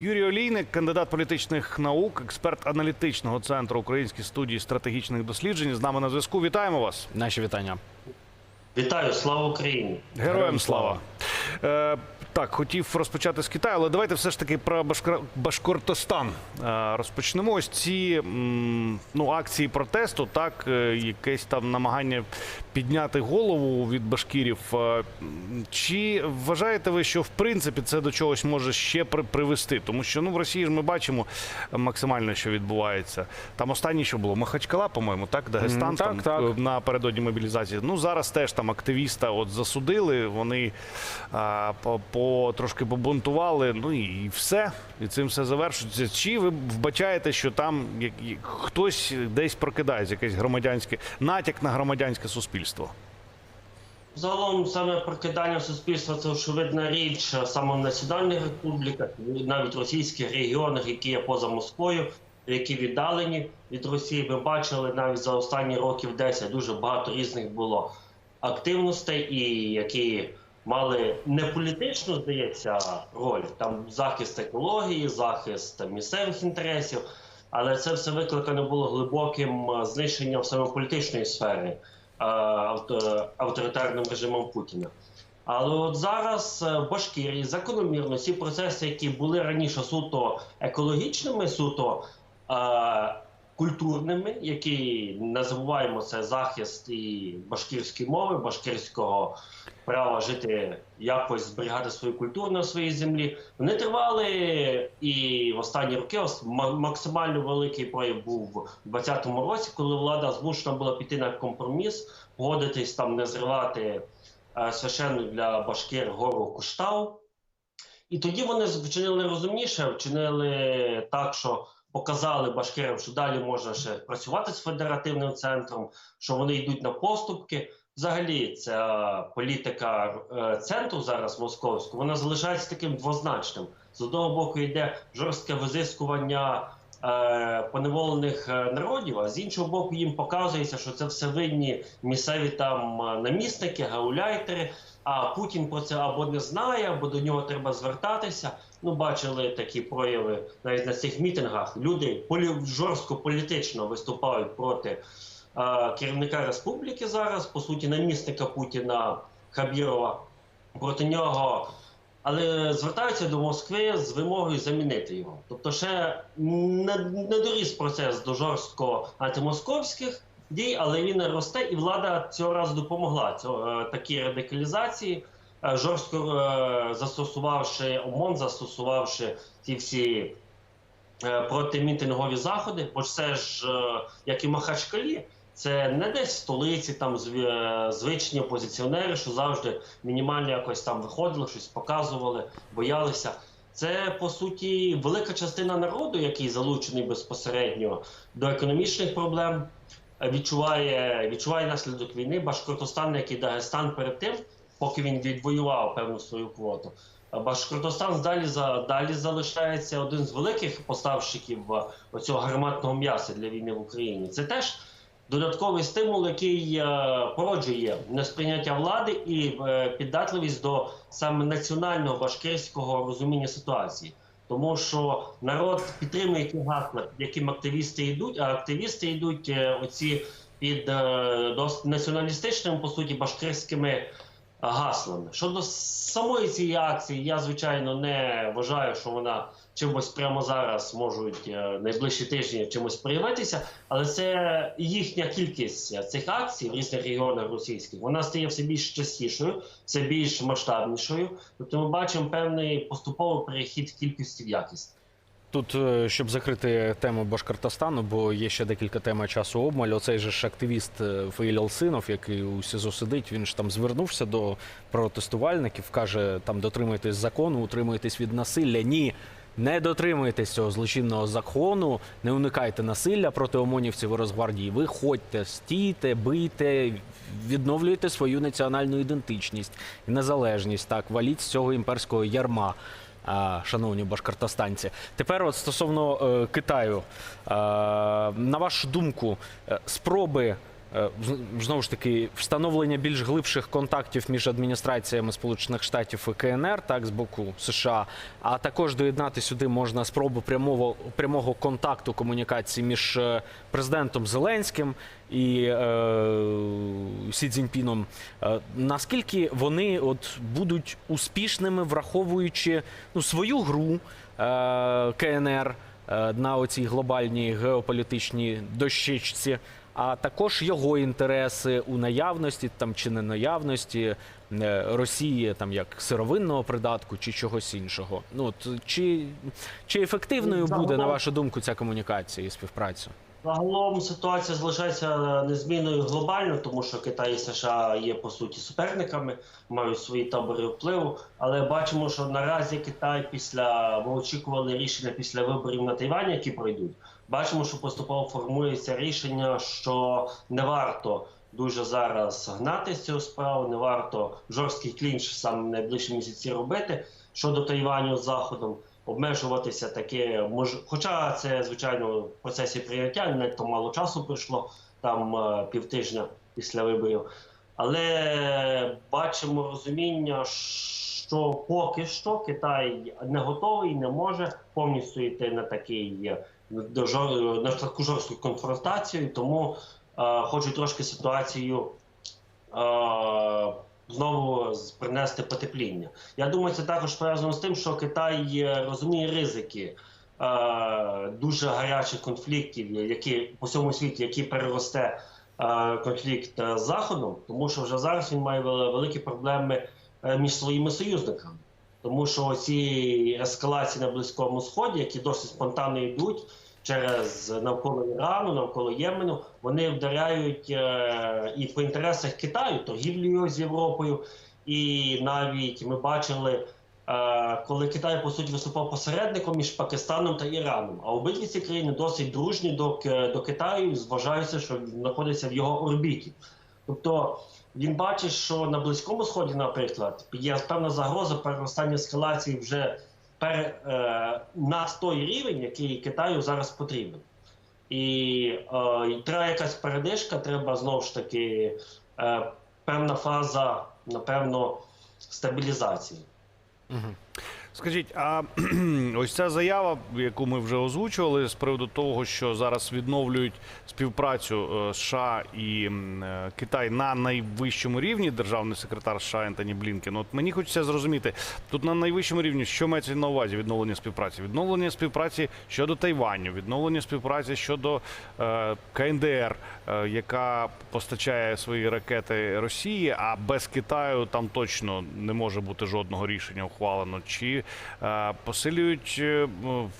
Юрій Олійник, кандидат політичних наук, експерт аналітичного центру Української студії стратегічних досліджень. З нами на зв'язку. Вітаємо вас. Наші вітання. Вітаю, слава Україні! Героям Героям слава. Так, хотів розпочати з Китаю, але давайте все ж таки про Башкор... Башкортостан е, розпочнемо. Ось ці ну, акції протесту, так, е, якесь там намагання підняти голову від башкірів. Е, чи вважаєте ви, що в принципі це до чогось може ще привести? Тому що ну, в Росії ж ми бачимо максимально, що відбувається. Там останнє, що було Махачкала, по-моєму, так, Дагестан Мгм, так, там, так. напередодні мобілізації. Ну зараз теж там активіста от засудили. Вони а, по, трошки побунтували. Ну і, все. І цим все завершується. Чи ви вбачаєте, що там хтось десь прокидається, якесь громадянське натяк на громадянське суспільство? Загалом саме прокидання суспільства це очевидна річ саме в національних республіках, навіть російських регіонах, які є поза Москвою, які віддалені від Росії. Ми бачили навіть за останні років 10 дуже багато різних було активностей, і які мали не політичну, здається, роль там захист екології, захист місцевих інтересів. Але це все викликано було глибоким е, знищенням саме політичної сфери е, авто- авторитарним режимом Путіна. Але от зараз е, в Башкірії закономірно ці процеси, які були раніше суто екологічними, суто е, культурними, які не забуваємо це захист і башкірської мови, башкірського права жити якось зберігати свою культуру на своїй землі. Вони тривали і в останні роки максимально великий прояв був у 2020 році, коли влада змушена була піти на компроміс, погодитись там не зривати е, священну для башкир гору Куштау. І тоді вони вчинили розумніше, вчинили так, що показали башкирам, що далі можна ще працювати з федеративним центром, що вони йдуть на поступки. Взагалі, ця політика е, центру зараз московського, вона залишається таким двозначним. З одного боку йде жорстке визискування поневолених е, народів, а з іншого боку, їм показується, що це все винні місцеві там е, намісники, гауляйтери. А Путін про це або не знає, або до нього треба звертатися. Ну, бачили такі прояви навіть на цих мітингах. Люди жорстко політично виступають проти е, керівника республіки зараз, по суті, намісника Путіна Хабірова. Проти нього, але звертаються до Москви з вимогою замінити його. Тобто, ще не, не доріс процес до жорстко антимосковських дій, але він росте, і влада цього разу допомогла цього, е, такій радикалізації, е, жорстко е, застосувавши ОМОН, застосувавши ті всі протимітингові заходи, бо це ж, як і Махачкалі, це не десь в столиці, там е, звичні опозиціонери, що завжди мінімально якось там виходили, щось показували, боялися. Це по суті велика частина народу, який залучений безпосередньо до економічних проблем, відчуває, відчуває наслідок війни. Башкортостан, як і Дагестан перед тим, поки він відвоював певну свою квоту. Башкортостан далі далі залишається один з великих поставщиків е, оцього гарматного м'яса для війни в Україні. Це теж додатковий стимул, який е, породжує несприйняття влади і е, піддатливість до саме національного башкирського розуміння ситуації. Тому що народ підтримує ті гасла, яким активісти йдуть, а активісти йдуть е, оці під досить націоналістичними, по суті, башкирськими гаслами. Щодо самої цієї акції, я звичайно не вважаю, що вона чимось прямо зараз можуть е, найближчі тижні чимось проявитися, але це їхня кількість цих акцій в різних регіонах російських. Вона стає все більш частішою, все більш масштабнішою. Тобто ми бачимо певний поступовий перехід кількості в якість. Тут, е, щоб закрити тему Башкортостану, бо є ще декілька тем часу обмаль. Оцей же ж активіст е, Фаїл Алсинов, який у СІЗО сидить, він ж там звернувся до протестувальників, каже, там дотримуйтесь закону, утримуйтесь від насилля. Ні. Не дотримуйтесь цього злочинного закону, не уникайте насилля проти омонівців і Росгвардії. Ви ходьте, стійте, бийте, відновлюйте свою національну ідентичність і незалежність. Так, валіть з цього імперського ярма. Шановні башкортостанці, тепер от стосовно е, Китаю, е, на вашу думку, е, спроби знову ж таки встановлення більш глибших контактів між адміністраціями Сполучених Штатів і КНР, так з боку США, а також доєднати сюди можна спробу прямого прямого контакту комунікації між е, президентом Зеленським і е, Сі Цзіньпіном. Е, наскільки вони от будуть успішними, враховуючи ну, свою гру е, КНР е, на оцій глобальній геополітичній дощечці, а також його інтереси у наявності там чи не наявності е, Росії, там як сировинного придатку чи чогось іншого. Ну от чи, чи ефективною Ну, буде на вашу думку ця комунікація і співпраця? Загалом ситуація залишається незмінною глобально, тому що Китай і США є по суті суперниками, мають свої табори впливу. Але бачимо, що наразі Китай після ми очікували рішення після виборів на Тайвані, які пройдуть. Бачимо, що поступово формується рішення, що не варто дуже зараз гнати з цього справу, не варто жорсткий клінч саме в найближчі місяці робити щодо Тайваню з заходом обмежуватися таке мож... Хоча це звичайно в процесі прийняття, не то мало часу пройшло там е, півтижня після виборів. Але бачимо розуміння, що поки що Китай не готовий, не може повністю йти на такий на таку жорстку конфронтацію, тому е, хочуть трошки ситуацію е, знову принести потепління. Я думаю, це також пов'язано з тим, що Китай е, розуміє ризики е, дуже гарячих конфліктів, які по всьому світі, які переросте е, конфлікт е, з Заходом, тому що вже зараз він має великі проблеми е, між своїми союзниками. Тому що ці ескалації на Близькому Сході, які досить спонтанно йдуть через навколо Ірану, навколо Ємену, вони вдаряють е, і по інтересах Китаю, торгівлею з Європою. І навіть ми бачили, е, коли Китай по суті виступав посередником між Пакистаном та Іраном. А обидві ці країни досить дружні до, до Китаю, зважаються, що він знаходиться в його орбіті. Тобто він бачить, що на Близькому Сході, наприклад, є певна загроза переростання ескалації вже пер, е, на той рівень, який Китаю зараз потрібен. І е, треба якась передишка, треба знову ж таки е, певна фаза, напевно, стабілізації. Скажіть, а ось ця заява, яку ми вже озвучували, з приводу того, що зараз відновлюють співпрацю е, США і е, Китай на найвищому рівні, державний секретар США Ентоні Блінкен. От мені хочеться зрозуміти, тут на найвищому рівні, що мається на увазі відновлення співпраці? Відновлення співпраці щодо Тайваню, відновлення співпраці щодо е, КНДР, яка постачає свої ракети Росії, а без Китаю там точно не може бути жодного рішення ухвалено. Чи посилюють е,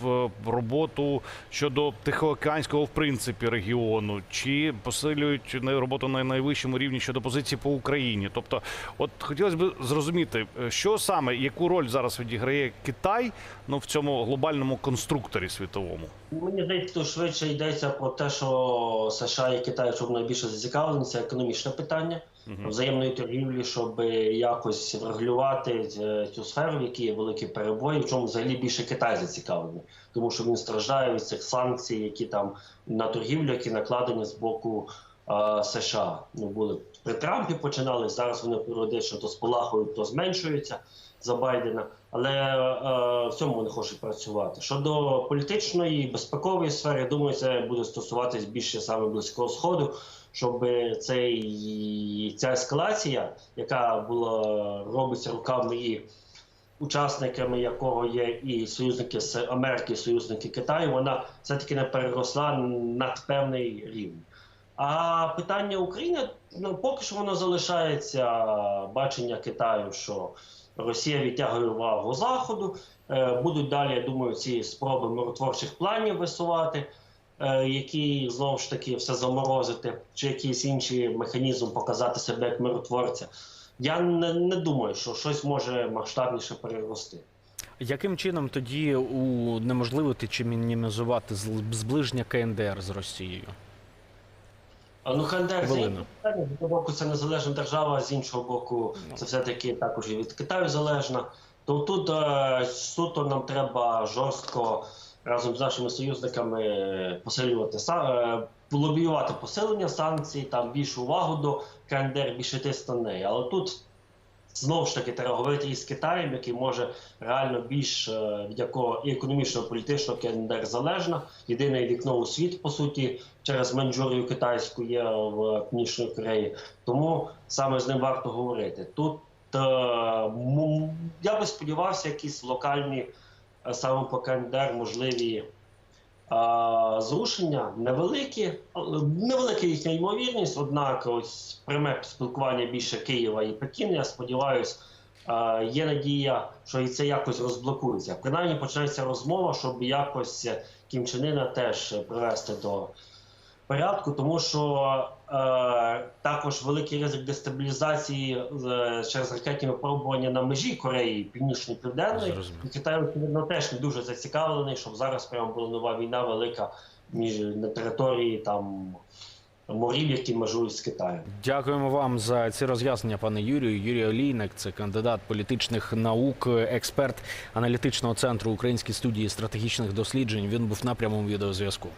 в роботу щодо Тихоокеанського в принципі регіону, чи посилюють роботу на найвищому рівні щодо позиції по Україні? Тобто, от хотілося б зрозуміти, е, що саме яку роль зараз відіграє Китай ну в цьому глобальному конструкторі світовому? Мені здається, швидше йдеться про те, що США і Китай, щоб найбільше зацікавлені, це економічне питання взаємної торгівлі, щоб якось врегулювати е, цю сферу, в якій є великі перебої, в чому взагалі більше Китай зацікавлений, тому що він страждає від цих санкцій, які там на торгівлю, які накладені з боку е, США. Ну були Трампі починали. Зараз вони періодично то спалахують, то зменшуються за Байдена. Але е, в цьому вони хочуть працювати. Щодо політичної безпекової сфери, я думаю, це буде стосуватись більше саме близького сходу, щоб цей ця ескалація, яка була робиться руками і учасниками якого є і союзники з Америки, і союзники Китаю, вона все-таки не переросла над певний рівень. А питання України ну поки що воно залишається бачення Китаю, що Росія відтягує увагу заходу. Е, Будуть далі, я думаю, ці спроби миротворчих планів висувати, е, які знову ж таки все заморозити, чи якийсь інший механізм показати себе як миротворця. Я не, не думаю, що щось може масштабніше перерости. Яким чином тоді унеможливити чи мінімізувати зближення КНДР з Росією? Ну КНДР з одного боку це незалежна держава, а з іншого боку, це все-таки також і від Китаю залежна. То тут е, суто нам треба жорстко разом з нашими союзниками посилювати са- е, лобіювати посилення санкцій, там більшу увагу до КНДР, більше тиск на неї. Але тут знову ж таки треба говорити із Китаєм, який може реально більш е, від якого і економічно, і політично КНДР залежна. Єдине вікно у світ, по суті, через Маньчжурію китайську є в Північній Кореї. Тому саме з ним варто говорити. Тут е, я би сподівався, якісь локальні е, саме по КНДР можливі. Зрушення невеликі, невелика їхня ймовірність, однак ось пряме спілкування більше Києва і Пекіна. Я сподіваюся, є надія, що і це якось розблокується. Принаймні почнеться розмова, щоб якось Кім Чен Іна теж привести до порядку, тому що е, також великий ризик дестабілізації е, через ракетні випробування на межі Кореї Північної Південної. І Китай очевидно теж не дуже зацікавлений, щоб зараз прямо була нова війна велика між на території там морів, які межують з Китаєм. Дякуємо вам за ці роз'яснення, пане Юрію. Юрій Олійник, це кандидат політичних наук, експерт аналітичного центру Української студії стратегічних досліджень. Він був на прямому відеозв'язку.